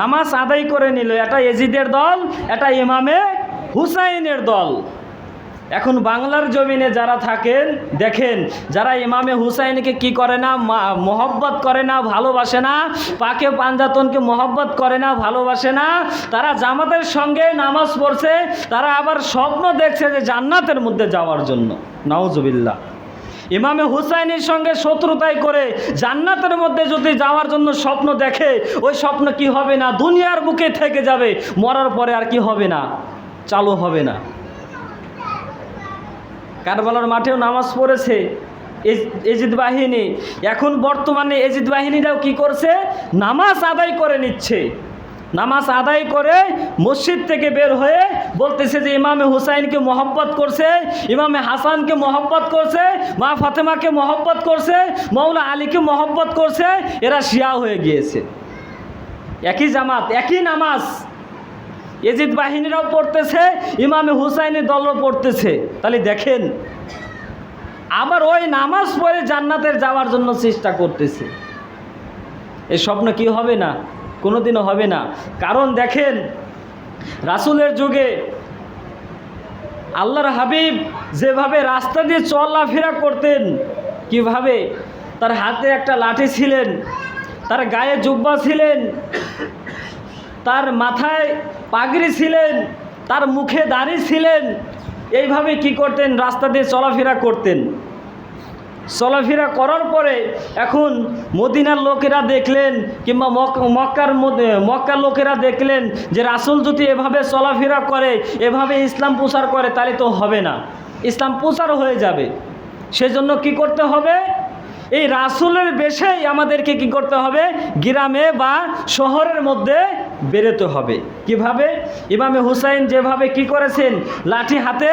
নামাজ আদায় করে নিল। এটা এজিদের দল, এটা ইমামে হুসাইনের দল। এখন বাংলার জমিনে যারা থাকেন, দেখেন, যারা ইমামে হুসাইনকে কি করে না মহব্বত করে না, ভালোবাসে না, পাকে পাঞ্জাতনকে মহব্বত করে না, ভালোবাসে না, তারা জামাতের সঙ্গে নামাজ পড়ছে, তারা আবার স্বপ্ন দেখছে যে জান্নাতের মধ্যে যাওয়ার জন্য। নাউজুবিল্লাহ। ইমামে হুসাইনের সঙ্গে শত্রুতাই করে জান্নাতের মধ্যে যদি যাওয়ার জন্য স্বপ্ন দেখে, ওই স্বপ্ন কি হবে না? দুনিয়ার বুকে থেকে যাবে, মরার পরে আর কি হবে না? চালু হবে না। কারবালার মাঠেও নামাজ পড়েছে। এজ- এজিদ বাহিনী, এখন বর্তমানে এজিদ বাহিনীরাও কি করছে? নামাজ আদায় করে নিচ্ছে। নামাজ আদায় করে মসজিদ থেকে বের হয়ে বলতেছে যে ইমামে হুসাইনকে মহব্বত করছে, ইমামে হাসানকে মহব্বত করছে, মা ফাতেমাকে মহব্বত করছে মৌলা আলীকে মহব্বত করছে, এরা শিয়া হয়ে গিয়েছে। একই জামাত, একই নামাজ। এজিদ বাহিনীরাও পড়তেছে, ইমামে হুসাইনের দলও পড়তেছে। তাহলে দেখেন, আবার ওই নামাজ পড়ে জান্নাতের যাওয়ার জন্য চেষ্টা করতেছে। এই স্বপ্ন কি হবে না? কোনোদিনও হবে না। কারণ দেখেন, রাসূলের যুগে আল্লাহর হাবিব যেভাবে রাস্তা দিয়ে চলাফেরা করতেন, কীভাবে তার হাতে একটা লাঠি ছিলেন, তার গায়ে জুব্বা ছিলেন, তার মাথায় পাগড়ি ছিলেন, তার মুখে দাড়ি ছিলেন, এইভাবে কি করতেন, রাস্তা দিয়ে চলাফেরা করতেন। চলাফেরা করার পরে এখন মদিনার লোকেরা দেখলেন কিংবা মক- মক্কার মক্কার লোকেরা দেখলেন যে রাসুল যদি এভাবে চলাফেরা করে, এভাবে ইসলাম প্রচার করে, তাহলে তো হবে না। ইসলাম প্রচার হয়ে যাবে। সেজন্য কি করতে হবে? এই রাসুলের বেশেই আমাদেরকে কি করতে হবে? গ্রামে বা শহরের মধ্যে বেরোতে হবে। কীভাবে? ইমামে হুসাইন যেভাবে কি করেছেন, লাঠি হাতে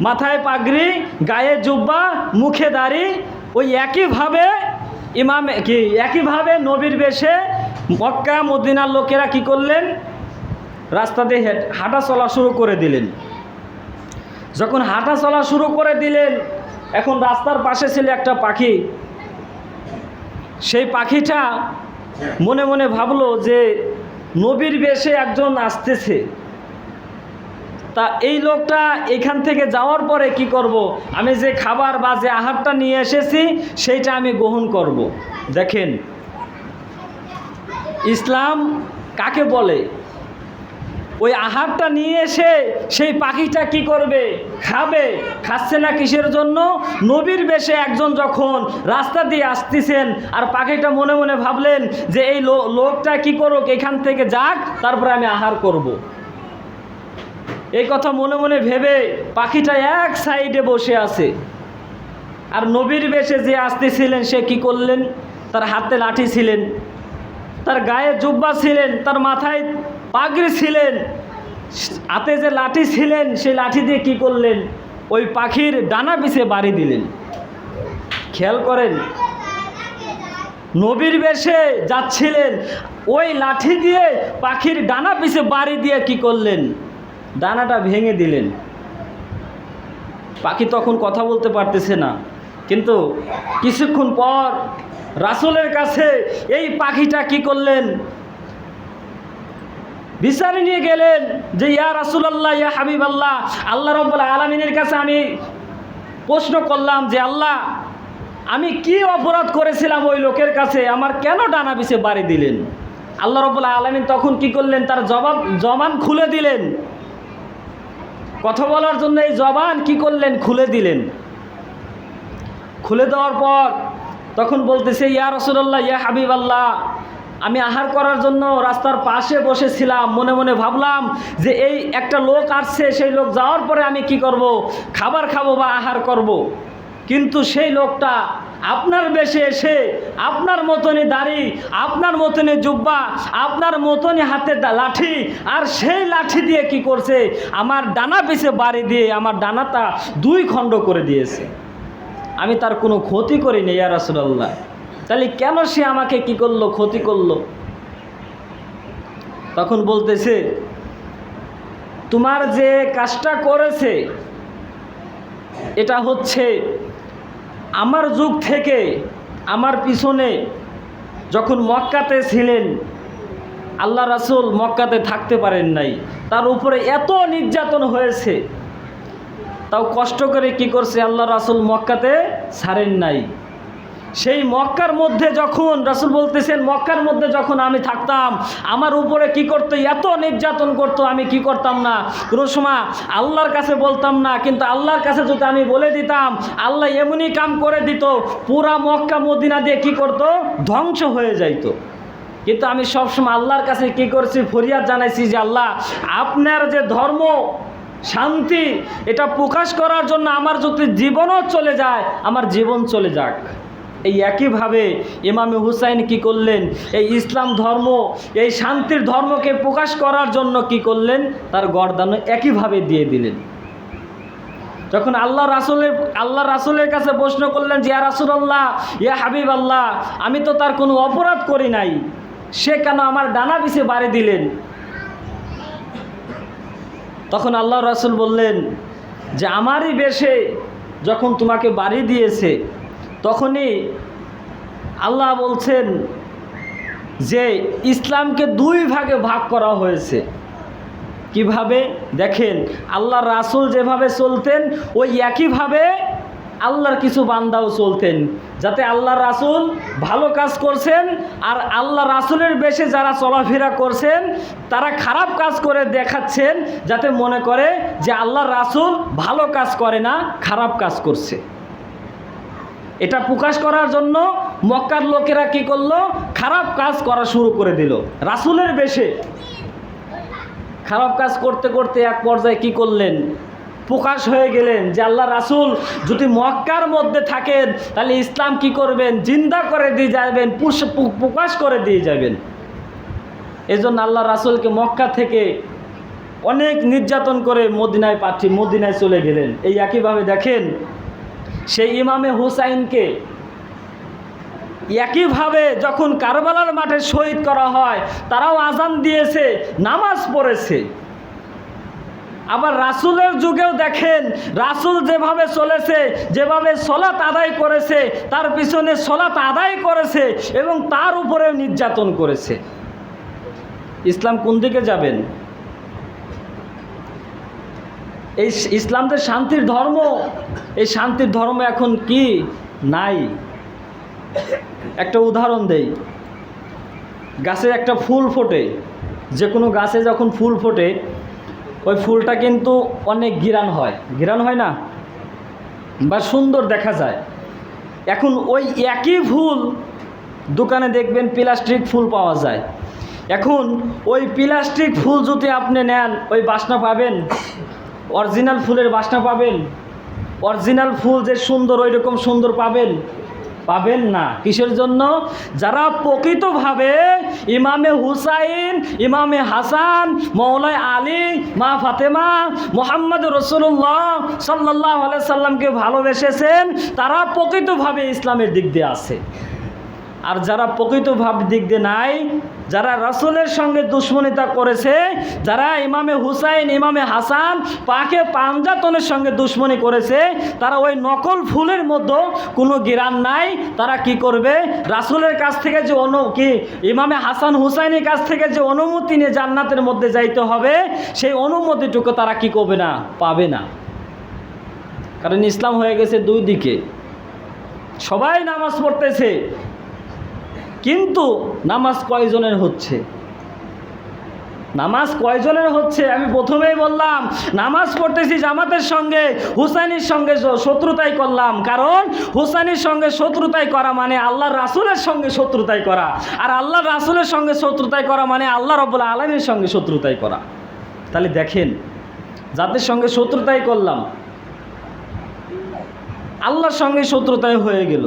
মাথায় পাগড়ি, গায়ে জুব্বা, মুখে দাড়ি, ওই একইভাবে ইমাম কি, একইভাবে নবীর বেশে মক্কা মদিনার লোকেরা কি করলেন? রাস্তা দিয়ে হেঁট- হাঁটা চলা শুরু করে দিলেন। যখন হাঁটা চলা শুরু করে দিলেন, এখন রাস্তার পাশে ছিল একটা পাখি। সেই পাখিটা মনে মনে ভাবলো যে নবীর বেশে একজন আসতেছে। তা এই লোকটা এখান থেকে যাওয়ার পরে কি করব। আমি যে খাবার বা যে আহারটা নিয়ে এসেছি, সেইটা আমি গ্রহণ করব। দেখেন, ইসলাম কাকে বলে ওই আহারটা নিয়ে এসে সেই পাখিটা কি করবে খাবে খাচ্ছে না কিসের জন্য নবীর বেশে একজন যখন রাস্তা দিয়ে আসতেছেন আর পাখিটা মনে মনে ভাবলেন যে এই লোকটা কি করুক, এখান থেকে যাক, তারপরে আমি আহার করব। এই কথা মনে মনে ভেবে পাখিটা এক সাইডে বসে আছে। আর নবীর বেশে যে আসতেছিলেন সে কি করলেন? তার হাতে লাঠি ছিলেন, তার গায়ে জুব্বা ছিলেন, তার মাথায় পাগড়ি ছিলেন, হাতে যে লাঠি ছিলেন, সেই লাঠি দিয়ে কি করলেন? ওই পাখির ডানা পিছে বাড়ি দিলেন। খেয়াল করেন, নবীর বেশে যাচ্ছিলেন, ওই লাঠি দিয়ে পাখির ডানা পিছে বাড়ি দিয়ে কি করলেন? ডানাটা ভেঙে দিলেন। পাখি তখন কথা বলতে পারতেছে না। কিন্তু কিছুক্ষণ পর রাসূলের কাছে এই পাখিটা কি করলেন? বিচারে নিয়ে গেলেন যে, ইয়া রাসুল আল্লাহ ইয়া হাবিব আল্লাহ আল্লাহ রব্বুল আলমিনের কাছে আমি প্রশ্ন করলাম যে, আল্লাহ, আমি কি অপরাধ করেছিলাম ওই লোকের কাছে? আমার কেন ডানা পিছে বাড়ি দিলেন? আল্লাহ রব্বুল আলমিন তখন কি করলেন? তার জবাব জমান খুলে দিলেন। কথা বলার জন্য এই জবান কি করলেন? খুলে দিলেন। খুলে দেওয়ার পর তখন বলতেছে, ইয়া রসুল্লাহ ইয়া হাবিব আল্লাহ আমি আহার করার জন্য রাস্তার পাশে বসেছিলাম। মনে মনে ভাবলাম যে এই একটা লোক আসছে, সেই লোক যাওয়ার পরে আমি কি করব? খাবার খাব বা আহার করব। কিন্তু সেই লোকটা আপনার বেশে এসে আপনার মতনই দাড়ি, আপনার মতনই জুব্বা, আপনার মতনই হাতে লাঠি, আর সেই লাঠি দিয়ে কি করছে? আমার ডানা পিছে বাড়ি দিয়ে আমার ডানাটা দুই খণ্ড করে দিয়েছে। আমি তার কোনো ক্ষতি করিনি, ইয়া রাসুলাল্লাহ। তাহলে কেন সে আমাকে কি করল, ক্ষতি করল? তখন বলতেছে, তোমার যে কাজটা করেছে, এটা হচ্ছে আমার যুগ থেকে, আমার পিছনে যখন মক্কাতে ছিলেন, আল্লাহ রাসুল মক্কাতে থাকতে পারেন নাই। তার উপরে এত নির্যাতন হয়েছে। তাও কষ্ট করে কি করছে আল্লাহ রাসুল মক্কাতে ছাড়েন নাই। সেই মক্কার মধ্যে যখন রাসুল বলতেছেন, মক্কার মধ্যে যখন আমি থাকতাম, আমার উপরে কি করতো, এত নির্যাতন করতো, আমি কি করতাম না? সময় আল্লাহর কাছে বলতাম না, কিন্তু আল্লাহর কাছে যদি আমি বলে দিতাম, আল্লাহ এমনই কাম করে দিত, পুরা মক্কা মদিনা দিয়ে কি করতো? ধ্বংস হয়ে যাইতো। কিন্তু আমি সবসময় আল্লাহর কাছে কি করছি? ফরিয়াদ জানাইছি যে, আল্লাহ, আপনার যে ধর্ম, শান্তি, এটা প্রকাশ করার জন্য আমার যদি জীবনও চলে যায়, আমার জীবন চলে যাক। এই একইভাবে ইমামে হুসাইন কি করলেন? এই ইসলাম ধর্ম, এই শান্তির ধর্মকে প্রকাশ করার জন্য কি করলেন? তার গরদান একইভাবে দিয়ে দিলেন। যখন আল্লাহ রাসুলের আল্লাহ রাসুলের কাছে প্রশ্ন করলেন যে, ইয়া রাসুলাল্লাহ, ইয়া হাবিব আল্লাহ আমি তো তার কোনো অপরাধ করি নাই। সে কেন আমার ডানা পিছে বাড়ি দিলেন? তখন আল্লাহ রাসুল বললেন যে, আমারই বেশে যখন তোমাকে বাড়ি দিয়েছে তখনই আল্লাহ বলছেন যে ইসলামকে দুই ভাগে ভাগ করা হয়েছে। কীভাবে? দেখেন আল্লাহ রাসুল যেভাবে চলতেন, ওই একইভাবে আল্লাহর কিছু বান্দাও চলতেন। যাতে আল্লাহ রাসুল ভালো কাজ করছেন আর আল্লাহ রাসুলের বেশে যারা চলাফেরা করছেন, তারা খারাপ কাজ করে দেখাচ্ছেন, যাতে মনে করে যে আল্লাহ রাসুল ভালো কাজ করে না, খারাপ কাজ করছে। এটা প্রকাশ করার জন্য মক্কার লোকেরা কি করল? খারাপ কাজ করা শুরু করে দিল। রাসুলের বেশে খারাপ কাজ করতে করতে এক পর্যায়ে কি করলেন? প্রকাশ হয়ে গেলেন যে আল্লাহ রাসুল যদি মক্কার মধ্যে থাকেন, তাহলে ইসলাম কি করবেন? জিন্দা করে দিয়ে যাবেন প্রকাশ করে দিয়ে যাবেন। এজন্য আল্লাহ রাসুলকে মক্কা থেকে অনেক নির্যাতন করে মদিনায় পাঠিয়ে, মদিনায় চলে গেলেন। এই একইভাবে দেখেন সেই ইমামে হুসাইনকে একইভাবে যখন কারবালার মাঠে শহীদ করা হয়, তারাও আজান দিয়েছে, নামাজ পড়েছে। আবার রাসুলের যুগেও দেখেন, রাসুল যেভাবে চলেছে, যেভাবে সলাত আদায় করেছে, তার পিছনে সলাত আদায় করেছে এবং তার উপরেও নির্যাতন করেছে। ইসলাম কোন দিকে যাবেন? এই ইসলাম যে শান্তির ধর্ম। এই শান্তির ধর্ম এখন কি? নাই। একটা উদাহরণ দেই। গাছে একটা ফুল ফোটে। যে কোনো গাছে যখন ফুল ফোটে, ওই ফুলটা কিন্তু অনেক গিরান হয়। গিরান হয় না? বা সুন্দর দেখা যায়। এখন ওই একই ফুল দোকানে দেখবেন প্লাস্টিক ফুল পাওয়া যায়। এখন ওই প্লাস্টিক ফুল যদি আপনি নেন, ওই বাসনা পাবেন। অরিজিনাল ফুলের বাসনা পাবেন? অরিজিনাল ফুল যে সুন্দর ওই রকম সুন্দর পাবেন? পাবেন না। কিসের জন্য? যারা প্রকৃতভাবে ইমামে হুসাইন, ইমামে হাসান মৌলাই আলী, মা ফাতেমা, মোহাম্মদ রসুল্লাহ সাল্লাহ সাল্লামকে ভালোবেসেছেন, তারা প্রকৃতভাবে ইসলামের দিক দিয়ে আছে। আর যারা প্রকৃতভাব দিক দিয়ে নাই, যারা রাসুলের সঙ্গে দুশ্মনিতা করেছে, যারা ইমামে হুসাইন, ইমামে হাসান, পাকে পাঞ্জাতনের সঙ্গে দুশ্মনী করেছে, তারা ওই নকল ফুলের মধ্যে কোনো গিরান নাই, তারা কি করবে? রাসুলের কাছ থেকে যে অনু, কি ইমামে হাসান হুসাইনের কাছ থেকে যে অনুমতি নিয়ে জান্নাতের মধ্যে যাইতে হবে, সেই অনুমতিটুকু তারা কি করবে না? পাবে না। কারণ ইসলাম হয়ে গেছে দুই দিকে। সবাই নামাজ পড়তেছে কিন্তু নামাজ কয়জনের হচ্ছে? নামাজ কয়জনের হচ্ছে? আমি প্রথমেই বললাম, নামাজ পড়তেছি জামাতের সঙ্গে, হুসাইনির সঙ্গে শত্রুতাই করলাম। কারণ হুসাইনির সঙ্গে শত্রুতাই করা মানে আল্লাহ রাসুলের সঙ্গে শত্রুতাই করা। আর আল্লাহ রাসুলের সঙ্গে শত্রুতাই করা মানে আল্লাহ রব্বুল আলমীর সঙ্গে শত্রুতাই করা। তাহলে দেখেন, যাদের সঙ্গে শত্রুতাই করলাম, আল্লাহর সঙ্গে শত্রুতাই হয়ে গেল।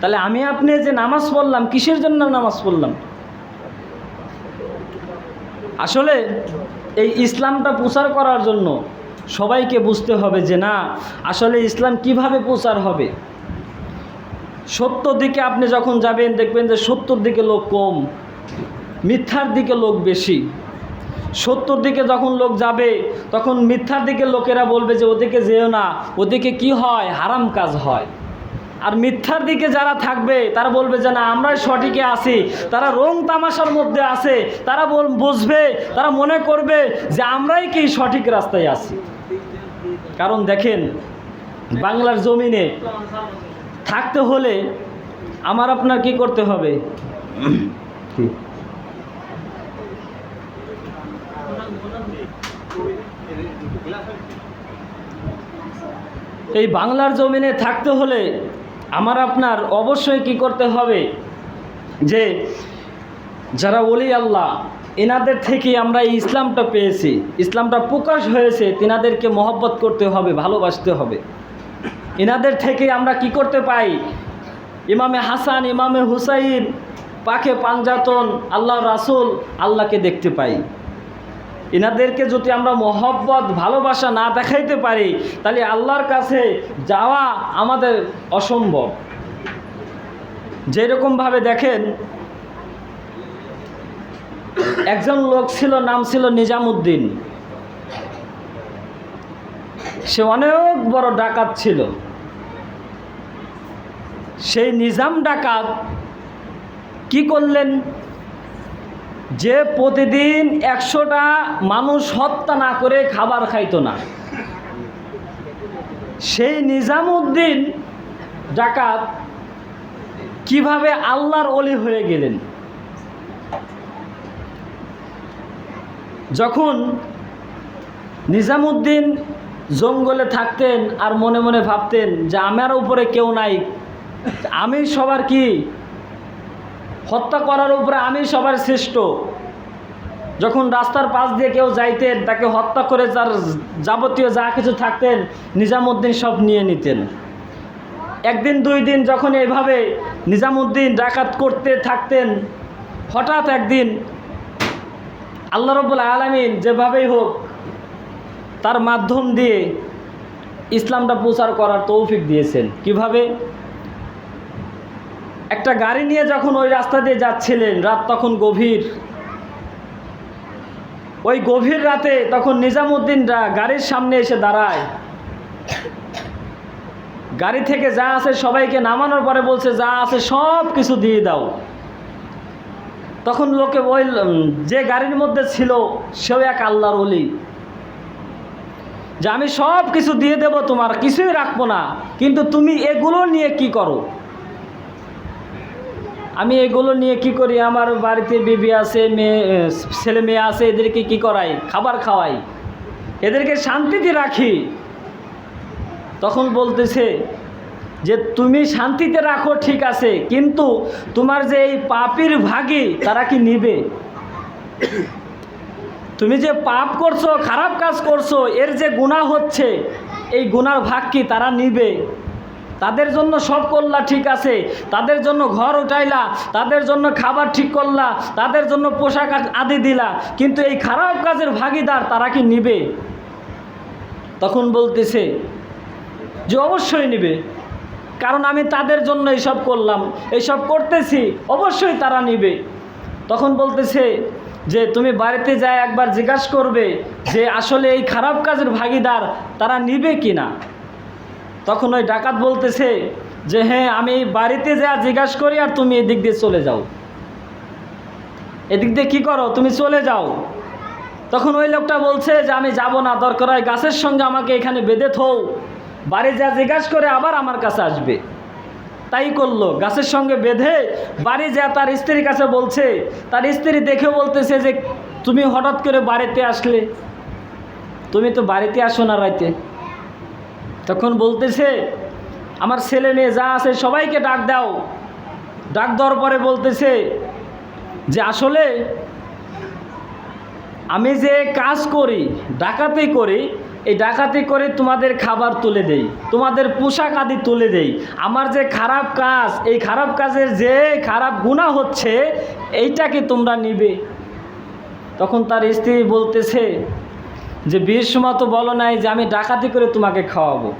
তাহলে আমি আপনি যে নামাজ পড়লাম, কিসের জন্য নামাজ পড়লাম? আসলে এই ইসলামটা প্রচার করার জন্য সবাইকে বুঝতে হবে যে না, আসলে ইসলাম কীভাবে প্রচার হবে? সত্য দিকে আপনি যখন যাবেন, দেখবেন যে সত্যর দিকে লোক কম, মিথ্যার দিকে লোক বেশি। সত্যর দিকে যখন লোক যাবে, তখন মিথ্যার দিকে লোকেরা বলবে যে, ওদিকে যেও না, ওদিকে কি হয়? হারাম কাজ হয়। আর মিথ্যার দিকে যারা থাকবে তারা বলবে যে না আমরাই সঠিকে আছি। তারা রং তামাশার মধ্যে আছে তারা বল বুঝবে তারা মনে করবে যে আমরাই কি সঠিক রাস্তায় আছি। কারণ দেখেন বাংলার জমিনে থাকতে হলে আমার আপনার কি করতে হবে? এই বাংলার জমিনে থাকতে হলে আমার আপনার অবশ্যই কি করতে হবে? যে, যারা ওলি আল্লাহ, এনাদের থেকে আমরা এই ইসলামটা পেয়েছি। ইসলামটা প্রকাশ হয়েছে, তিনাদেরকে মহব্বত করতে হবে, ভালোবাসতে হবে। এনাদের থেকে আমরা কি করতে পাই? ইমামে হাসান, ইমামে হুসাইন পাখে পাঞ্জাতন আল্লাহ রাসুল, আল্লাহকে দেখতে পাই। এনাদেরকে যদি আমরা মহব্বত, ভালোবাসা না দেখাইতে পারি, তাহলে আল্লাহর কাছে যাওয়া আমাদের অসম্ভব। যেরকমভাবে দেখেন, একজন লোক ছিল, নাম ছিল নিজামুদ্দিন। সে অনেক বড় ডাকাত ছিল। সেই নিজাম ডাকাত কি করলেন? যে প্রতিদিন একশোটা মানুষ হত্যা না করে খাবার খাইতো না। সেই নিজামুদ্দিন ডাকাত কীভাবে আল্লাহর অলি হয়ে গেলেন? যখন নিজামুদ্দিন জঙ্গলে থাকতেন আর মনে মনে ভাবতেন যে আমার উপরে কেউ নাই, আমি সবার কি হত্যা করার উপরে আমি সবার শ্রেষ্ঠ। যখন রাস্তার পাশ দিয়ে কেউ যাইতেন, তাকে হত্যা করে যার যাবতীয় যা কিছু থাকতেন, নিজামুদ্দিন সব নিয়ে নিতেন। একদিন, দুই দিন যখন এইভাবে নিজামুদ্দিন ডাকাত করতে থাকতেন, হঠাৎ একদিন আল্লাহ রব্বুল আলমিন যেভাবেই হোক তার মাধ্যম দিয়ে ইসলামটা প্রচার করার তৌফিক দিয়েছেন। কীভাবে? একটা গাড়ি নিয়ে যখন ওই রাস্তা দিয়ে যাচ্ছিলেন, রাত তখন গভীর। ওই গভীর রাতে তখন নিজামুদ্দিনরা গাড়ির সামনে এসে দাঁড়ায়। গাড়ি থেকে যা আছে সবাইকে নামানোর পরে বলছে, যা আছে সব কিছু দিয়ে দাও। তখন লোকে ওই যে গাড়ির মধ্যে ছিল, সেও এক আল্লাহর অলি যে আমি সব কিছু দিয়ে দেব, তোমার কিছুই রাখব না। কিন্তু তুমি এগুলো নিয়ে কি করো? আমি এগুলো নিয়ে কি করি? আমার বাড়িতে বিবি আছে, মেয়ে ছেলে মেয়ে আছে, এদেরকে কি করাই? খাবার খাওয়াই। এদেরকে শান্তিতে রাখি। তখন বলতেছে যে, তুমি শান্তিতে রাখো, ঠিক আছে, কিন্তু তোমার যে এই পাপির ভাগী, তারা কি নিবে? তুমি যে পাপ করছ, খারাপ কাজ করছ, এর যে গুণা হচ্ছে, এই গুনার ভাগ কি তারা নিবে? তাদের জন্য সব করলা ঠিক আছে, তাদের জন্য ঘর উঠাইলা, তাদের জন্য খাবার ঠিক করলা, তাদের জন্য পোশাক আদি দিলা, কিন্তু এই খারাপ কাজের ভাগিদার তারা কি নিবে? তখন বলতেছে যে অবশ্যই নিবে, কারণ আমি তাদের জন্য এইসব করলাম, এইসব করতেছি, অবশ্যই তারা নিবে। তখন বলতেছে যে তুমি বাড়িতে যায় একবার জিজ্ঞাসা করবে যে আসলে এই খারাপ কাজের ভাগিদার তারা নিবে কি না তখন ওই ডাকাত বলতেছে যে হ্যাঁ আমি বাড়িতে যা জিজ্ঞাসা করি আর তুমি এদিক দিয়ে চলে যাও। এদিক দিয়ে কী করো? তুমি চলে যাও। তখন ওই লোকটা বলছে যে, আমি যাব না, দরকার হয় গাছের সঙ্গে আমাকে এখানে বেঁধে থও। বাড়ি যা জিজ্ঞাসা করে আবার আমার কাছে আসবে। তাই করল, গাছের সঙ্গে বেঁধে বাড়ি যা তার স্ত্রীর কাছে বলছে। তার স্ত্রী দেখে বলতেছে যে, তুমি হঠাৎ করে বাড়িতে আসলে। তুমি তো বাড়িতে আসো না রাইতে। তখন বলতেছে, আমার ছেলে মেয়ে যা আছে সবাইকে ডাক দাও। ডাক দেওয়ার পরে বলতেছে যে, আসলে আমি যে কাজ করি, ডাকাতি করি, এই ডাকাতি করে তোমাদের খাবার তুলে দেই, তোমাদের পোশাক আদি তুলে দেই। আমার যে খারাপ কাজ, এই খারাপ কাজের যে খারাপ গুণা হচ্ছে এইটাকে তোমরা নিবে? তখন তার স্ত্রী বলতেছে যে বিয়ের সময় তো বলো নাই যে আমি ডাকাতি করে তোমাকে খাওয়াবো।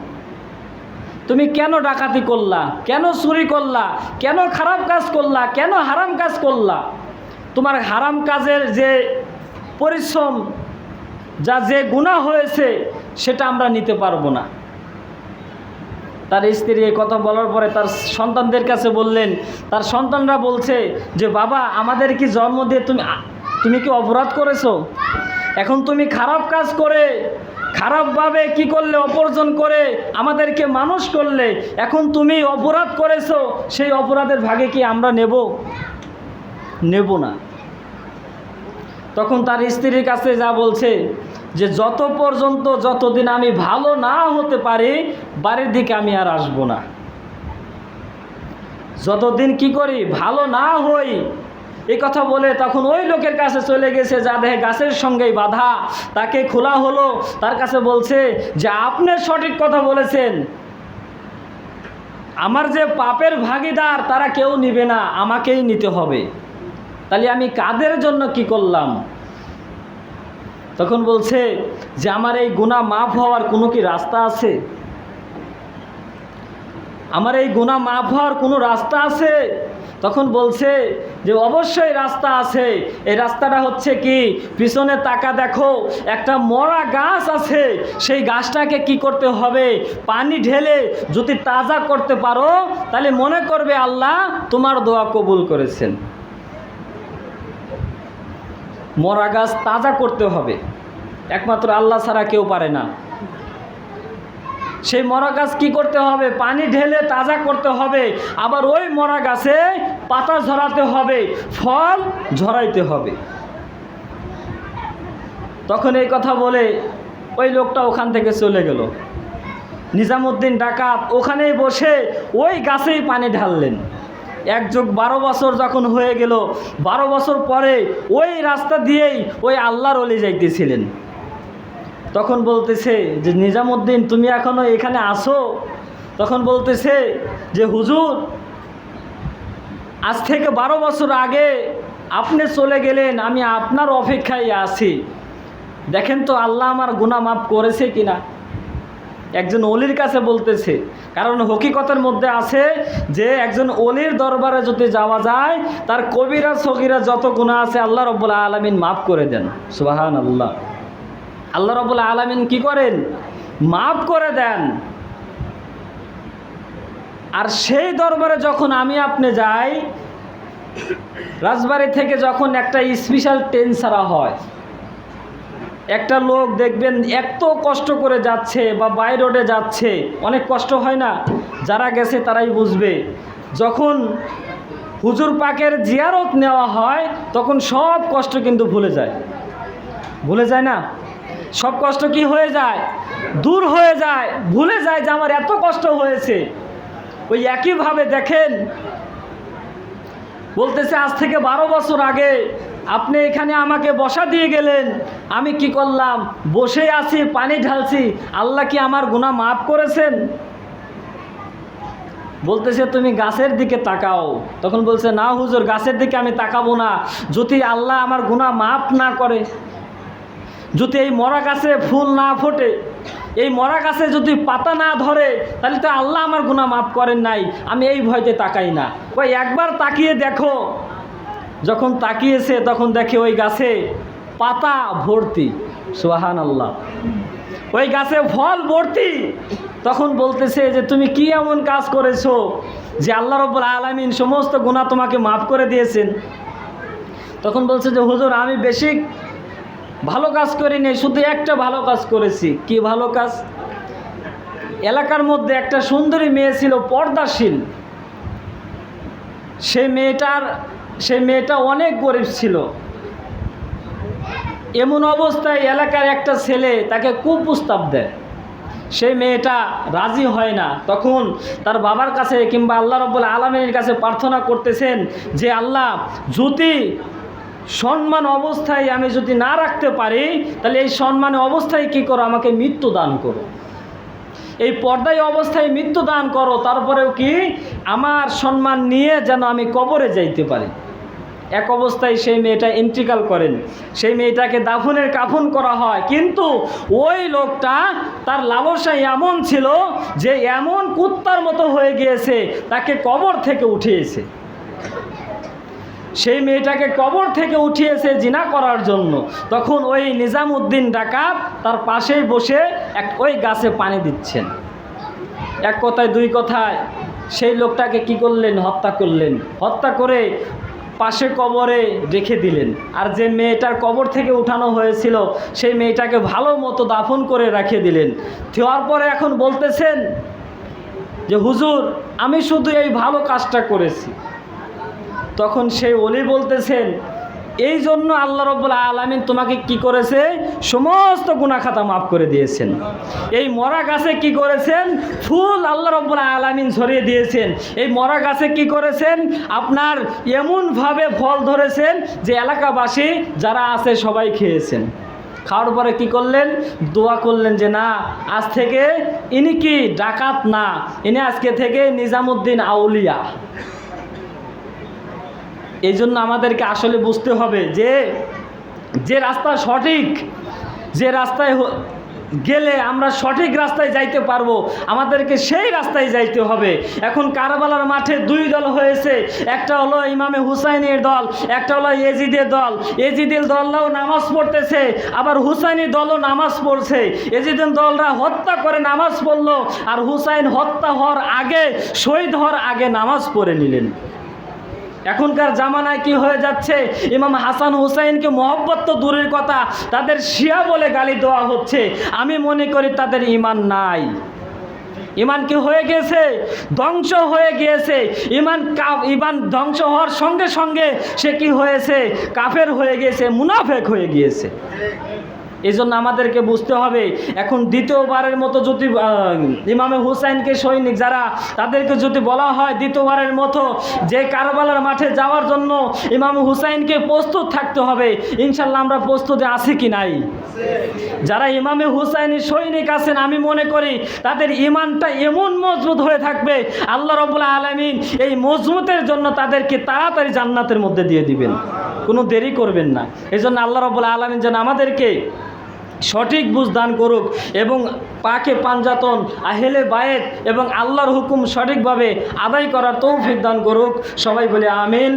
তুমি কেন ডাকাতি করলা? কেন চুরি করলা? কেন খারাপ কাজ করলা? কেন হারাম কাজ করলা? তোমার হারাম কাজের যে পরিশ্রম, যা যে গুণা হয়েছে, সেটা আমরা নিতে পারব না। তার স্ত্রী এই কথা বলার পরে তার সন্তানদের কাছে বললেন, তার সন্তানরা বলছে যে, বাবা, আমাদের কি জন্ম দিয়ে তুমি তুমি কি অপরাধ করেছ? এখন তুমি খারাপ কাজ করে, খারাপভাবে কি করলে, অপরজন করে, আমাদেরকে মানুষ করলে, এখন তুমি অপরাধ করেছ, সেই অপরাধের ভাগে কি আমরা নেব? নেব না। তখন তার স্ত্রীর কাছে যা বলছে, যে যত পর্যন্ত যতদিন আমি ভালো না হতে পারি, বাড়ির দিকে আমি আর আসব না। যতদিন কি করি, ভালো না হই এই কথা বলে তখন ওই লোকের কাছে চলে গেছে, যা দেহে গাছের সঙ্গেই বাধা। তাকে খোলা হলো, তার কাছে বলছে যে, আপনি সঠিক কথা বলেছেন। আমার যে পাপের ভাগিদার, তারা কেউ নিবে না, আমাকেই নিতে হবে। তাহলে আমি কাদের জন্য কি করলাম? তখন বলছে যে, আমার এই গুণা মাফ হওয়ার কোনো কি রাস্তা আছে? আমার এই গুণা মাফ হওয়ার কোনো রাস্তা আছে? তখন বলছে যে অবশ্যই রাস্তা আছে। এই রাস্তাটা হচ্ছে কি? পিছনে তাকা দেখো, একটা মরা গাছ আছে। সেই গাছটাকে কি করতে হবে? পানি ঢেলে যদি তাজা করতে পারো, তাহলে মনে করবে আল্লাহ তোমার দোয়া কবুল করেছেন। মরা গাছ তাজা করতে হবে। একমাত্র আল্লাহ ছাড়া কেউ পারে না। সেই মরা গাছ কী করতে হবে? পানি ঢেলে তাজা করতে হবে। আবার ওই মরা গাছে পাতা ঝরাতে হবে, ফল ঝরাইতে হবে। তখন এই কথা বলে ওই লোকটা ওখান থেকে চলে গেল। নিজামুদ্দিন ডাকাত ওখানেই বসে ওই গাছেই পানি ঢাললেন। এক যুগ বারো বছর যখন হয়ে গেল, বারো বছর পরে ওই রাস্তা দিয়েই ওই আল্লাহর অলি যাইতেছিলেন। তখন বলতেছে যে, নিজামুদ্দিন, তুমি এখনও এখানে আসো তখন বলতেছে যে, হুজুর, আজ থেকে বারো বছর আগে আপনি চলে গেলেন, আমি আপনার অপেক্ষায় আছি। দেখেন তো আল্লাহ আমার গুণা মাফ করেছে কিনা? একজন অলির কাছে বলতেছে, কারণ হকিকতের মধ্যে আছে যে, একজন অলির দরবারে যদি যাওয়া যায়, তার কবিরা, সগিরা যত গুণা আছে আল্লাহ রব্বুল আলমিন মাফ করে দেন। সুবাহান আল্লাহ আল্লাহ রবুল্লা আলমিন কি করেন? মাফ করে দেন। আর সেই দরবারে যখন আমি আপনি যাই, রাজবাড়ি থেকে যখন একটা স্পেশাল ট্রেন ছাড়া হয়, একটা লোক দেখবেন এত কষ্ট করে যাচ্ছে বা বাই রোডে যাচ্ছে, অনেক কষ্ট হয় না? যারা গেছে তারাই বুঝবে। যখন হুজুর পাকের জিয়ারত নেওয়া হয়, তখন সব কষ্ট কিন্তু ভুলে যায়। ভুলে যায় না? সব কষ্ট কি হয়ে যায়? দূর হয়ে যায়, ভুলে যায় যে আমার এত কষ্ট হয়েছে। ওই একইভাবে দেখেন, বলতেছে, আজ থেকে বারো বছর আগে আপনি এখানে আমাকে বসা দিয়ে গেলেন। আমি কি করলাম? বসে আছি, পানি ঢালছি। আল্লাহ কি আমার গুণা মাফ করেছেন? বলতেছে, তুমি গাছের দিকে তাকাও। তখন বলছে, না হুজুর, গাছের দিকে আমি তাকাবো না। যদি আল্লাহ আমার গুণা মাফ না করে যদি এই মরা গাছে ফুল না ফোটে, এই মরা গাছে যদি পাতা না ধরে, তাহলে তো আল্লাহ আমার গুণা মাফ করেন নাই, আমি এই ভয়তে তাকাই না। ওই একবার তাকিয়ে দেখো, যখন তাকিয়েছে তখন দেখে ওই গাছে পাতা ভর্তি সোহান আল্লাহ ওই গাছে ফল ভর্তি, তখন বলতেছে যে তুমি কি এমন কাজ করেছ যে আল্লাহ রব্বুল আলমিন সমস্ত গুণা তোমাকে মাফ করে দিয়েছেন? তখন বলছে যে, হুজুর, আমি বেশি ভালো কাজ করিনি শুধু একটা ভালো কাজ করেছি। কি ভালো কাজ? এলাকার মধ্যে একটা সুন্দরী মেয়ে ছিল, পর্দাশীল। সেই মেয়েটার, সেই মেয়েটা অনেক গরিব ছিল। এমন অবস্থায় এলাকার একটা ছেলে তাকে কুপ্রস্তাব দেয়। সেই মেয়েটা রাজি হয় না। তখন তার বাবার কাছে কিংবা আল্লাহ রব্বুল আলমীর কাছে প্রার্থনা করতেছেন যে, আল্লাহ, যদি সম্মান অবস্থায় আমি যদি না রাখতে পারি, তাহলে এই সম্মান অবস্থায় কি করো? আমাকে মৃত্যু দান করো। এই পর্দায় অবস্থায় মৃত্যু দান করো, তারপরেও কি আমার সম্মান নিয়ে যেন আমি কবরে যাইতে পারি। এক অবস্থায় সেই মেয়েটা ইন্ট্রিকাল করেন। সেই মেয়েটাকে দাফনের কাফন করা হয়। কিন্তু ওই লোকটা তার লালসা এমন ছিল যে এমন কুত্তার মতো হয়ে গিয়েছে, তাকে কবর থেকে উঠিয়েছে। সেই মেয়েটাকে কবর থেকে উঠিয়েছে জিনা করার জন্য। তখন ওই নিজামুদ্দিন ডাকাত তার পাশেই বসে এক ওই গাছে পানি দিচ্ছেন। এক কথায়, দুই কথায়, সেই লোকটাকে কি করলেন? হত্যা করলেন। হত্যা করে পাশে কবরে রেখে দিলেন। আর যে মেয়েটার কবর থেকে উঠানো হয়েছিল, সেই মেয়েটাকে ভালো মতো দাফন করে রেখে দিলেন। দেওয়ার পরে এখন বলতেছেন যে, হুজুর, আমি শুধু এই ভালো কাজটা করেছি। তখন সেই অলি বলতেছেন, এই জন্য আল্লাহ রব্বুল আলমিন তোমাকে কি করেছে? সমস্ত গুণাখাতা মাফ করে দিয়েছেন। এই মরা গাছে কি করেছেন? ফুল আল্লাহ রব্বুল আলমিন ছড়িয়ে দিয়েছেন। এই মরা গাছে কি করেছেন? আপনার এমনভাবে ফল ধরেছেন যে এলাকাবাসী যারা আছে সবাই খেয়েছেন। খাওয়ার পরে কি করলেন? দোয়া করলেন যে, না, আজ থেকে ইনি কি ডাকাত না? ইনি আজকে থেকে নিজামুদ্দিন আউলিয়া। এই জন্য আমাদেরকে আসলে বুঝতে হবে যে যে রাস্তা সঠিক, যে রাস্তায় গেলে আমরা সঠিক রাস্তায় যাইতে পারব, আমাদেরকে সেই রাস্তায় যাইতে হবে। এখন কারবালার মাঠে দুই দল হয়েছে, একটা হলো ইমামে হুসাইনের দল, একটা হলো এজিদের দল। এজিদের দলরাও নামাজ পড়তেছে, আবার হুসাইনি দলও নামাজ পড়ছে। এজিদের দলরা হত্যা করে নামাজ পড়ল, আর হুসাইন হত্যা হওয়ার আগে, শহীদ হওয়ার আগে নামাজ পড়ে নিলেন। এখনকার জামানায় কি হয়ে যাচ্ছে? ইমাম হাসান হুসাইনকে মহব্বত তো দূরের কথা, তাদের শিয়া বলে গালি দেওয়া হচ্ছে। আমি মনে করি তাদের ইমান নাই। ইমান কি হয়ে গেছে? ধ্বংস হয়ে গিয়েছে। ইমান ইমান ধ্বংস হওয়ার সঙ্গে সঙ্গে সে কি হয়েছে? কাফের হয়ে গিয়েছে, মুনাফেক হয়ে গিয়েছে। এই জন্য আমাদেরকে বুঝতে হবে। এখন দ্বিতীয়বারের মতো যদি ইমামে হুসাইনকে সৈনিক যারা তাদেরকে যদি বলা হয় দ্বিতীয়বারের মতো যে কারবালার মাঠে যাওয়ার জন্য ইমাম হুসাইনকে প্রস্তুত থাকতে হবে ইনশাল্লাহ আমরা প্রস্তুতি আছি কি নাই? যারা ইমামে হুসাইনের সৈনিক আছেন, আমি মনে করি তাদের ইমানটা এমন মজবুত হয়ে থাকবে, আল্লাহ রবুল্লা আলমিন এই মজবুতের জন্য তাদেরকে তাড়াতাড়ি জান্নাতের মধ্যে দিয়ে দিবেন। কোনো দেরি করবেন না। এই জন্য আল্লাহ রবুল্লা আলমিন যেন আমাদেরকে সঠিক বুঝ দান করুক এবং পাকে পাঞ্জাতন আহেলে বায়েত এবং আল্লাহর হুকুম সঠিকভাবে আদায় করার তৌফিক দান করুক। সবাই বলে আমিন।